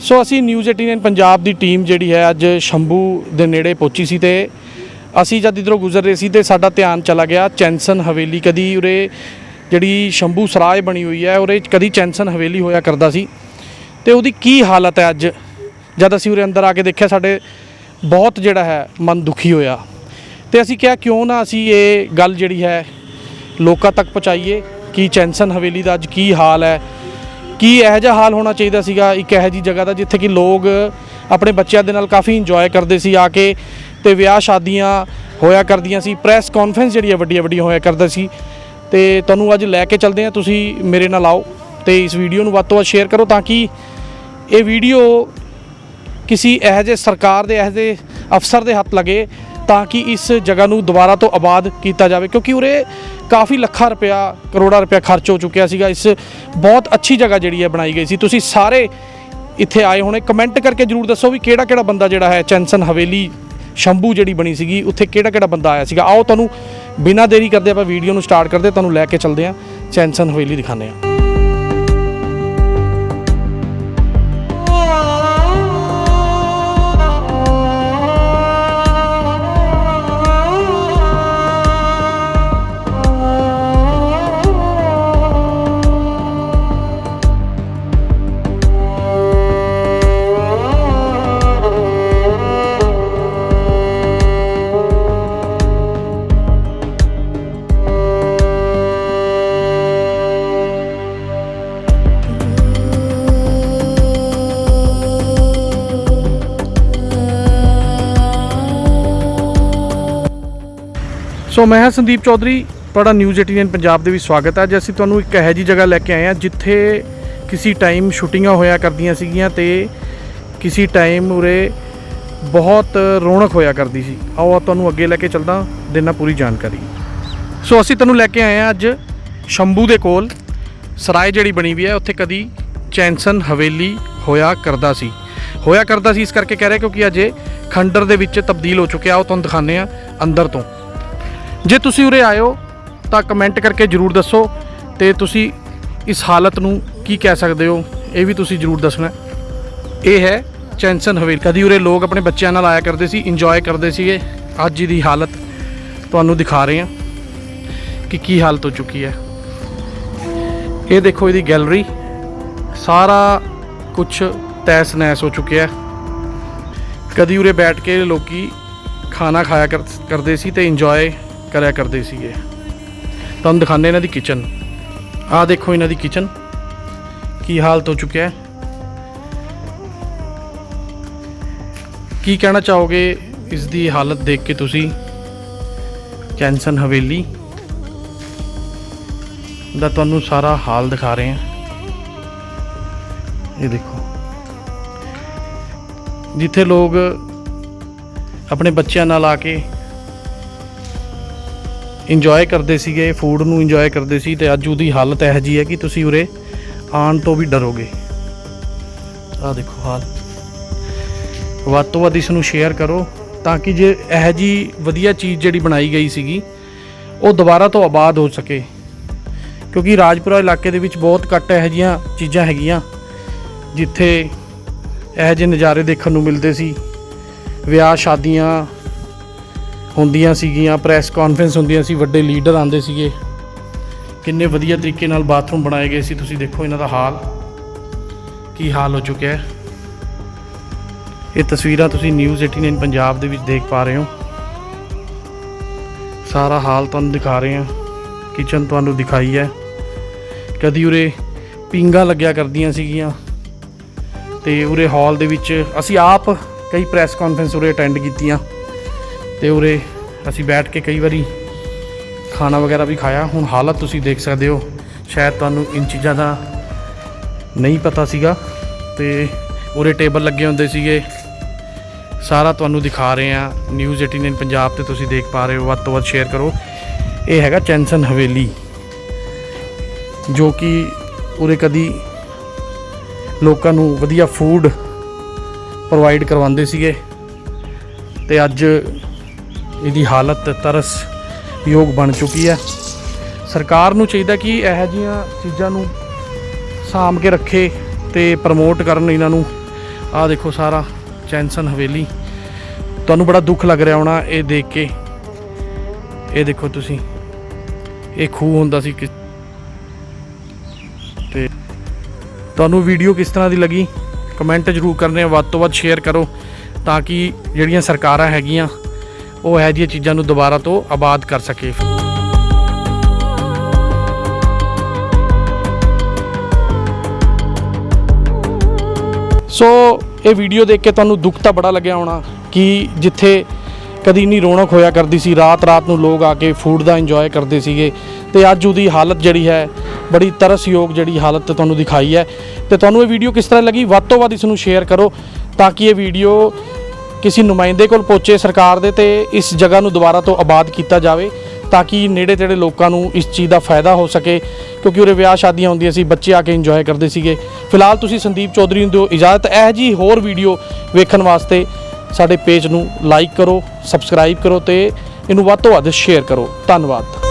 ਸੋ ਅਸੀਂ ਨਿਊਜ਼ 18 ਪੰਜਾਬ ਦੀ ਟੀਮ ਜਿਹੜੀ ਹੈ ਅੱਜ ਸ਼ੰਭੂ ਦੇ ਨੇੜੇ ਪਹੁੰਚੀ ਸੀ ਤੇ ਅਸੀਂ ਜਦ ਇਧਰੋਂ ਗੁਜ਼ਰ ਰਹੇ ਸੀ ਤੇ ਸਾਡਾ ਧਿਆਨ ਚਲਾ ਗਿਆ ਚੈਂਸਨ ਹਵੇਲੀ। ਕਦੀ ਉਰੇ ਜਿਹੜੀ ਸ਼ੰਭੂ ਸਰਾਏ ਬਣੀ ਹੋਈ ਹੈ, ਉਰੇ ਕਦੀ ਚੈਂਸਨ ਹਵੇਲੀ ਹੋਇਆ ਕਰਦਾ ਸੀ। ਤੇ ਉਹਦੀ ਕੀ ਹਾਲਤ ਹੈ ਅੱਜ? ਜਦ ਅਸੀਂ ਉਰੇ ਅੰਦਰ ਆ ਕੇ ਦੇਖਿਆ, ਸਾਡੇ ਬਹੁਤ ਜਿਹੜਾ ਹੈ ਮਨ ਦੁਖੀ ਹੋਇਆ। ਤੇ ਅਸੀਂ ਕਿਹਾ, ਕਿਉਂ ਨਾ ਅਸੀਂ ਇਹ ਗੱਲ ਜਿਹੜੀ ਹੈ ਲੋਕਾਂ ਤੱਕ ਪਹੁੰਚਾਈਏ? ਕਿ ਚੈਂਸਨ ਹਵੇਲੀ ਦਾ ਅੱਜ ਕੀ ਹਾਲ ਹੈ? ਕੀ ਇਹੋ ਜਿਹਾ ਹਾਲ ਹੋਣਾ ਚਾਹੀਦਾ ਸੀਗਾ ਇੱਕ ਇਹੋ ਜਿਹੀ ਜਗ੍ਹਾ ਦਾ, ਜਿੱਥੇ ਕਿ ਲੋਕ ਆਪਣੇ ਬੱਚਿਆਂ ਦੇ ਨਾਲ ਕਾਫੀ ਇੰਜੋਏ ਕਰਦੇ ਸੀ, ਆ ਕੇ ਤੇ ਵਿਆਹ ਸ਼ਾਦੀਆਂ ਹੋਇਆ ਕਰਦੀਆਂ ਸੀ ਪ੍ਰੈਸ ਕਾਨਫਰੰਸ ਜਿਹੜੀ ਹੈ ਵੱਡੀਆਂ ਵੱਡੀਆਂ ਹੋਇਆ ਕਰਦਾ ਸੀ। ਤੇ ਤੁਹਾਨੂੰ ਅੱਜ ਲੈ ਕੇ ਚੱਲਦੇ ਹਾਂ, ਤੁਸੀਂ ਮੇਰੇ ਨਾਲ ਆਓ ਤੇ ਇਸ ਵੀਡੀਓ ਨੂੰ ਵੱਧ ਤੋਂ ਵੱਧ ਸ਼ੇਅਰ ਕਰੋ ਤਾਂ ਕਿ ਇਹ ਵੀਡੀਓ ਕਿਸੇ ਇਹੋ ਜਿਹੇ ਸਰਕਾਰ ਦੇ, ਇਹੋ ਜਿਹੇ ਅਫਸਰ ਦੇ ਹੱਥ ਲੱਗੇ ਤਾਂ ਕਿ ਇਸ ਜਗ੍ਹਾ ਨੂੰ ਦੁਬਾਰਾ ਤੋਂ ਆਬਾਦ ਕੀਤਾ ਜਾਵੇ, ਕਿਉਂਕਿ ਉਰੇ ਕਾਫੀ ਲੱਖਾਂ ਰੁਪਇਆ, ਕਰੋੜਾਂ ਰੁਪਇਆ ਖਰਚ ਹੋ ਚੁੱਕਿਆ ਸੀਗਾ। ਇਸ ਬਹੁਤ ਅੱਛੀ ਜਗ੍ਹਾ ਜਿਹੜੀ ਹੈ ਬਣਾਈ ਗਈ ਸੀ। ਤੁਸੀਂ ਸਾਰੇ ਇੱਥੇ ਆਏ ਹੋਣੇ, ਕਮੈਂਟ ਕਰਕੇ ਜਰੂਰ ਦੱਸੋ ਵੀ ਕਿਹੜਾ ਕਿਹੜਾ ਬੰਦਾ ਜਿਹੜਾ ਹੈ ਚੈਂਸਨ ਹਵੇਲੀ ਸ਼ੰਭੂ ਜਿਹੜੀ ਬਣੀ ਸੀਗੀ, ਉੱਥੇ ਕਿਹੜਾ ਕਿਹੜਾ ਬੰਦਾ ਆਇਆ ਸੀਗਾ। ਆਓ ਤੁਹਾਨੂੰ ਬਿਨਾਂ ਦੇਰੀ ਕਰਦੇ ਆਪਾਂ ਵੀਡੀਓ ਨੂੰ ਸਟਾਰਟ ਕਰਦੇ, ਤੁਹਾਨੂੰ ਲੈ ਕੇ ਚੱਲਦੇ ਹਾਂ। ਚੈਂਸਨ ਹਵੇਲੀ ਦਿਖਾਉਂਦੇ ਹਾਂ। ਸੋ ਮੈਂ ਹਾਂ ਸੰਦੀਪ ਚੌਧਰੀ, ਤੁਹਾਡਾ ਨਿਊਜ਼ 18 ਪੰਜਾਬ ਦੇ ਵਿੱਚ ਸਵਾਗਤ ਹੈ। ਅੱਜ ਅਸੀਂ ਤੁਹਾਨੂੰ ਇੱਕ ਇਹੋ ਜਿਹੀ ਜਗ੍ਹਾ ਲੈ ਕੇ ਆਏ ਹਾਂ ਜਿੱਥੇ ਕਿਸੇ ਟਾਈਮ ਸ਼ੂਟਿੰਗਾਂ ਹੋਇਆ ਕਰਦੀਆਂ ਸੀਗੀਆਂ ਤੇ ਕਿਸੇ ਟਾਈਮ ਉਰੇ ਬਹੁਤ ਰੌਣਕ ਹੋਇਆ ਕਰਦੀ ਸੀ। ਆਓ ਤੁਹਾਨੂੰ ਅੱਗੇ ਲੈ ਕੇ ਚੱਲਦਾ ਦੇਣਾ ਪੂਰੀ ਜਾਣਕਾਰੀ। ਸੋ ਅਸੀਂ ਤੁਹਾਨੂੰ ਲੈ ਕੇ ਆਏ ਹਾਂ ਅੱਜ ਸ਼ੰਭੂ ਦੇ ਕੋਲ। ਸਰਾਏ ਜਿਹੜੀ ਬਣੀ ਵੀ ਹੈ, ਉੱਥੇ ਕਦੀ ਚੈਂਸਨ ਹਵੇਲੀ ਹੋਇਆ ਕਰਦਾ ਸੀ। ਹੋਇਆ ਕਰਦਾ ਸੀ ਇਸ ਕਰਕੇ ਕਹਿ ਰਿਹਾ ਕਿਉਂਕਿ ਅਜੇ ਖੰਡਰ ਦੇ ਵਿੱਚ ਤਬਦੀਲ ਹੋ ਚੁੱਕਿਆ ਉਹ ਤੁਹਾਨੂੰ ਦਿਖਾਉਂਦੇ ਆ ਅੰਦਰ ਤੋਂ। ਜੇ ਤੁਸੀਂ ਉਰੇ ਆਇਓ, ਤਾਂ ਕਮੈਂਟ ਕਰਕੇ ਜਰੂਰ ਦੱਸੋ ਤੇ ਤੁਸੀਂ ਇਸ ਹਾਲਤ ਨੂੰ ਕੀ ਕਹਿ ਸਕਦੇ ਹੋ, ਇਹ ਵੀ ਤੁਸੀਂ ਜਰੂਰ ਦੱਸਣਾ। ਇਹ ਹੈ ਚੈਂਸਨ ਹਵੇਲੀ ਕਦੀ ਉਰੇ ਲੋਕ ਆਪਣੇ ਬੱਚਿਆਂ ਨਾਲ ਆਇਆ ਕਰਦੇ ਸੀ ਇੰਜੋਏ ਕਰਦੇ ਸੀਗੇ। ਅੱਜ ਦੀ ਹਾਲਤ ਤੁਹਾਨੂੰ ਦਿਖਾ ਰਹੇ ਹਾਂ ਕਿ ਕੀ ਹਾਲਤ ਹੋ ਚੁੱਕੀ ਹੈ। ਇਹ ਦੇਖੋ ਇਹਦੀ ਗੈਲਰੀ ਸਾਰਾ ਕੁਝ ਤੈਸ ਨੈਸ ਹੋ ਚੁੱਕਿਆ ਹੈ। ਕਦੀ ਉਰੇ ਬੈਠ ਕੇ ਲੋਕੀ ਖਾਣਾ ਖਾਇਆ ਕਰ- ਕਰਦੇ ਸੀ ਤੇ ਇੰਜੋਏ ਕਰਿਆ ਕਰਦੇ ਸੀਗੇ। ਤੁਹਾਨੂੰ ਦਿਖਾਉਂਦੇ ਇਹਨਾਂ ਦੀ ਕਿਚਨ ਆਹ ਦੇਖੋ ਇਹਨਾਂ ਦੀ ਕਿਚਨ ਕੀ ਹਾਲਤ ਹੋ ਚੁੱਕਿਆ ਹੈ? ਕੀ ਕਹਿਣਾ ਚਾਹੋਗੇ ਇਸ ਦੀ ਹਾਲਤ ਦੇਖ ਕੇ ਤੁਸੀਂ? ਕੈਂਸਨ ਹਵੇਲੀ। ਦਾ ਤੁਹਾਨੂੰ ਸਾਰਾ ਹਾਲ ਦਿਖਾ ਰਹੇ ਹਾਂ। ਇਹ ਦੇਖੋ। ਜਿੱਥੇ ਲੋਕ ਆਪਣੇ ਬੱਚਿਆਂ ਨਾਲ ਆ ਕੇ ਇੰਜੋਏ ਕਰਦੇ ਸੀਗੇ ਫੂਡ ਨੂੰ ਇੰਜੋਏ ਕਰਦੇ ਸੀ ਤੇ ਅੱਜ ਉਹਦੀ ਹਾਲਤ ਇਹੋ ਜੀ ਹੈ ਕਿ ਤੁਸੀਂ ਉਰੇ ਆਉਣ ਤੋਂ ਵੀ ਡਰੋਗੇ। ਆਹ ਦੇਖੋ ਹਾਲ। ਵੱਧ ਤੋਂ ਵੱਧ ਇਸ ਨੂੰ ਸ਼ੇਅਰ ਕਰੋ ਤਾਂ ਕਿ ਜੇ ਇਹੋ ਜੀ ਵਧੀਆ ਚੀਜ਼ ਜਿਹੜੀ ਬਣਾਈ ਗਈ ਸੀਗੀ, ਉਹ ਦੁਬਾਰਾ ਤੋਂ ਆਬਾਦ ਹੋ ਸਕੇ। ਕਿਉਂਕਿ ਰਾਜਪੁਰਾ ਇਲਾਕੇ ਦੇ ਵਿੱਚ ਬਹੁਤ ਘੱਟ ਇਹੋ ਜਿਹੀਆਂ ਚੀਜ਼ਾਂ ਹੈਗੀਆਂ, ਜਿੱਥੇ ਇਹੋ ਜਿਹੇ ਨਜ਼ਾਰੇ ਦੇਖਣ ਨੂੰ ਮਿਲਦੇ ਸੀ। ਵਿਆਹ, ਸ਼ਾਦੀਆਂ ਹੁੰਦੀਆਂ ਸੀਗੀਆਂ ਪ੍ਰੈਸ ਕਾਨਫਰੰਸ ਹੁੰਦੀਆਂ ਸੀ, ਵੱਡੇ ਲੀਡਰ ਆਉਂਦੇ ਸੀਗੇ। ਕਿੰਨੇ ਵਧੀਆ ਤਰੀਕੇ ਨਾਲ ਬਾਥਰੂਮ ਬਣਾਏ ਗਏ ਸੀ, ਤੁਸੀਂ ਦੇਖੋ ਇਹਨਾਂ ਦਾ ਹਾਲ। ਕੀ ਹਾਲ ਹੋ ਚੁੱਕਿਆ ਹੈ। ਇਹ ਤਸਵੀਰਾਂ ਤੁਸੀਂ ਨਿਊਜ਼ 18 ਪੰਜਾਬ ਦੇ ਵਿੱਚ ਦੇਖ ਪਾ ਰਹੇ ਹੋ। ਸਾਰਾ ਹਾਲ ਤੁਹਾਨੂੰ ਦਿਖਾ ਰਹੇ ਹਾਂ। ਕਿਚਨ ਤੁਹਾਨੂੰ ਦਿਖਾਈ ਹੈ। ਕਦੀ ਉਰੇ ਪਿੰਗਾ ਲੱਗਿਆ ਕਰਦੀਆਂ ਸੀਗੀਆਂ। ਤੇ ਉਰੇ ਹਾਲ ਦੇ ਵਿੱਚ ਅਸੀਂ ਆਪ ਕਈ ਪ੍ਰੈਸ ਕਾਨਫਰੰਸ ਉਰੇ ਅਟੈਂਡ ਕੀਤੀਆਂ। ਤੇ ਉਰੇ ਅਸੀਂ ਬੈਠ ਕੇ ਕਈ ਵਾਰੀ ਖਾਣਾ ਵਗੈਰਾ ਵੀ ਖਾਇਆ। ਹੁਣ ਹਾਲਤ ਤੁਸੀਂ ਦੇਖ ਸਕਦੇ ਹੋ। ਸ਼ਾਇਦ ਤੁਹਾਨੂੰ ਇਨ ਚੀਜ਼ਾਂ ਦਾ ਨਹੀਂ ਪਤਾ ਸੀਗਾ। ਤੇ ਉਰੇ ਟੇਬਲ ਲੱਗੇ ਹੁੰਦੇ ਸੀਗੇ। ਸਾਰਾ ਤੁਹਾਨੂੰ ਦਿਖਾ ਰਹੇ ਆ ਨਿਊਜ਼ 18 ਪੰਜਾਬ ਤੇ ਤੁਸੀਂ ਦੇਖ ਪਾ ਰਹੇ ਹੋ। ਵੱਧ ਤੋਂ ਵੱਧ ਸ਼ੇਅਰ ਕਰੋ। ਇਹ ਹੈਗਾ ਚੈਂਸਨ ਹਵੇਲੀ। ਜੋ ਕਿ ਉਰੇ ਕਦੀ ਲੋਕਾਂ ਨੂੰ ਵਧੀਆ ਫੂਡ ਪ੍ਰੋਵਾਈਡ ਕਰਵਾਉਂਦੇ ਸੀਗੇ। ਤੇ ਅੱਜ ਇਹਦੀ ਹਾਲਤ ਤਰਸ ਯੋਗ ਬਣ ਚੁੱਕੀ ਹੈ। ਸਰਕਾਰ ਨੂੰ ਚਾਹੀਦਾ ਕਿ ਇਹੋ ਜਿਹੀਆਂ ਚੀਜ਼ਾਂ ਨੂੰ ਸਾਂਭ ਕੇ ਰੱਖੇ ਤੇ ਪ੍ਰਮੋਟ ਕਰਨ ਇਹਨਾਂ ਨੂੰ। ਆਹ ਦੇਖੋ ਸਾਰਾ ਚੈਂਸਨ ਹਵੇਲੀ। ਤੁਹਾਨੂੰ ਬੜਾ ਦੁੱਖ ਲੱਗ ਰਿਹਾ ਹੋਣਾ ਇਹ ਦੇਖ ਕੇ। ਇਹ ਦੇਖੋ ਤੁਸੀਂ। ਇਹ ਖੂਹ ਹੁੰਦਾ ਸੀ ਕਿ ਤੇ ਤੁਹਾਨੂੰ ਵੀਡੀਓ ਕਿਸ ਤਰ੍ਹਾਂ ਦੀ ਲੱਗੀ? ਕਮੈਂਟ ਜ਼ਰੂਰ ਕਰਨੇ ਵੱਧ ਤੋਂ ਵੱਧ ਸ਼ੇਅਰ ਕਰੋ ਤਾਂ ਕਿ ਜਿਹੜੀਆਂ ਸਰਕਾਰਾਂ ਹੈਗੀਆਂ ਉਹ ਇਹੋ ਜਿਹੀਆਂ ਚੀਜ਼ਾਂ ਨੂੰ ਦੁਬਾਰਾ ਤੋਂ ਆਬਾਦ ਕਰ ਸਕੇ। ਸੋ ਇਹ ਵੀਡੀਓ ਦੇਖ ਕੇ ਤੁਹਾਨੂੰ ਦੁੱਖ ਤਾਂ ਬੜਾ ਲੱਗਿਆ ਹੋਣਾ ਕਿ ਜਿੱਥੇ ਕਦੀ ਨਹੀਂ ਰੌਣਕ ਹੋਇਆ ਕਰਦੀ ਸੀ ਰਾਤ ਰਾਤ ਨੂੰ ਲੋਕ ਆ ਕੇ ਫੂਡ ਦਾ ਇੰਜੋਏ ਕਰਦੇ ਸੀਗੇ ਤੇ ਅੱਜ ਉਹਦੀ ਹਾਲਤ ਜਿਹੜੀ ਹੈ, ਬੜੀ ਤਰਸਯੋਗ ਜਿਹੜੀ ਹਾਲਤ ਤੁਹਾਨੂੰ ਦਿਖਾਈ ਹੈ। ਤੇ ਤੁਹਾਨੂੰ ਇਹ ਵੀਡੀਓ ਕਿਸ ਤਰ੍ਹਾਂ ਲੱਗੀ? ਵੱਧ ਤੋਂ ਵੱਧ ਇਸ ਨੂੰ ਸ਼ੇਅਰ ਕਰੋ ਤਾਂ ਕਿ ਇਹ ਵੀਡੀਓ ਕਿਸੇ ਨੁਮਾਇੰਦੇ ਕੋਲ ਪਹੁੰਚੇ ਸਰਕਾਰ ਦੇ ਤੇ ਇਸ ਜਗ੍ਹਾ ਨੂੰ ਦੁਬਾਰਾ ਤੋਂ ਆਬਾਦ ਕੀਤਾ ਜਾਵੇ ਤਾਂ ਕਿ ਨੇੜੇ ਤੇੜੇ ਲੋਕਾਂ ਨੂੰ ਇਸ ਚੀਜ਼ ਦਾ ਫਾਇਦਾ ਹੋ ਸਕੇ, ਕਿਉਂਕਿ ਉਰੇ ਵਿਆਹ ਸ਼ਾਦੀਆਂ ਹੁੰਦੀਆਂ ਸੀ, ਬੱਚੇ ਆ ਕੇ ਇੰਜੋਏ ਕਰਦੇ ਸੀਗੇ। ਫਿਲਹਾਲ ਤੁਸੀਂ ਸੰਦੀਪ ਚੌਧਰੀ ਨੂੰ ਦਿਓ ਇਜਾਜ਼ਤ, ਇਹ ਜੀ ਹੋਰ ਵੀਡੀਓ ਵੇਖਣ ਵਾਸਤੇ ਸਾਡੇ ਪੇਜ ਨੂੰ ਲਾਈਕ ਕਰੋ ਸਬਸਕ੍ਰਾਈਬ ਕਰੋ ਤੇ ਇਹਨੂੰ ਵੱਧ ਤੋਂ ਵੱਧ ਸ਼ੇਅਰ ਕਰੋ। ਧੰਨਵਾਦ।